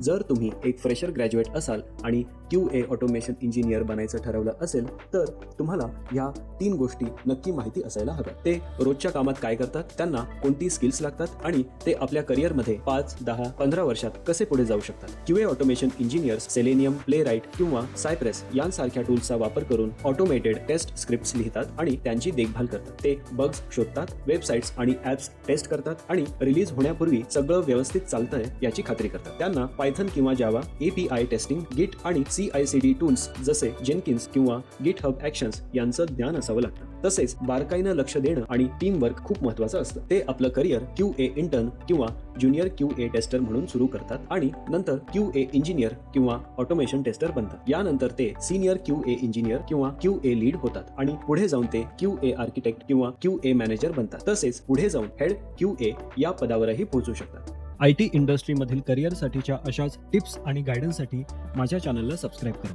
जर तुम्ही एक फ्रेशर ग्रॅज्युएट असाल आणि क्यू ए ऑटोमेशन इंजिनियर बनायचं ठरवलं असेल तर तुम्हाला ह्या तीन गोष्टी नक्की माहिती असायला हव्या ते रोजच्या कामात काय करतात त्यांना कोणती स्किल्स लागतात आणि ते आपल्या करिअरमध्ये पाच दहा पंधरा वर्षात कसे पुढे जाऊ शकतात? Q A automation engineers Selenium Playwright किंवा सायप्रेस यांसारख्या टूल्सचा वापर करून ऑटोमेटेड टेस्ट स्क्रिप्ट्स लिहितात आणि त्यांची देखभाल करतात. ते बग्स शोधतात वेबसाईट्स आणि ऍप्स टेस्ट करतात आणि रिलीज होण्यापूर्वी सगळं व्यवस्थित चालतंय याची खात्री करतात. त्यांना पायथन किंवा जावा एपीआय टेस्टिंग गिट आणि C I C D tools जसे जेनकिन्स किंवा गिट हब ऍक्शन्स यांचं ज्ञान असावं लागतं. तसेच बारकाईनं लक्ष देणं आणि टीम वर्क खूप महत्वाचं असतं. ते आपलं करिअर क्यू ए इंटर्न किंवा ज्युनियर क्यू ए टेस्टर म्हणून सुरू करतात आणि नंतर क्यू ए इंजिनियर किंवा ऑटोमेशन टेस्टर बनतात. यानंतर ते सिनियर क्यू ए इंजिनियर किंवा क्यू ए लीड होतात आणि पुढे जाऊन ते क्यू ए आर्किटेक्ट किंवा क्यू ए मॅनेजर बनतात. तसेच पुढे जाऊन हेड क्यू ए या पदावरही पोहोचू शकतात. आय टी इंडस्ट्रीमधील करिअरसाठीच्या अशाच टिप्स आणि गायडन्ससाठी माझ्या चॅनलला सबस्क्राईब करा.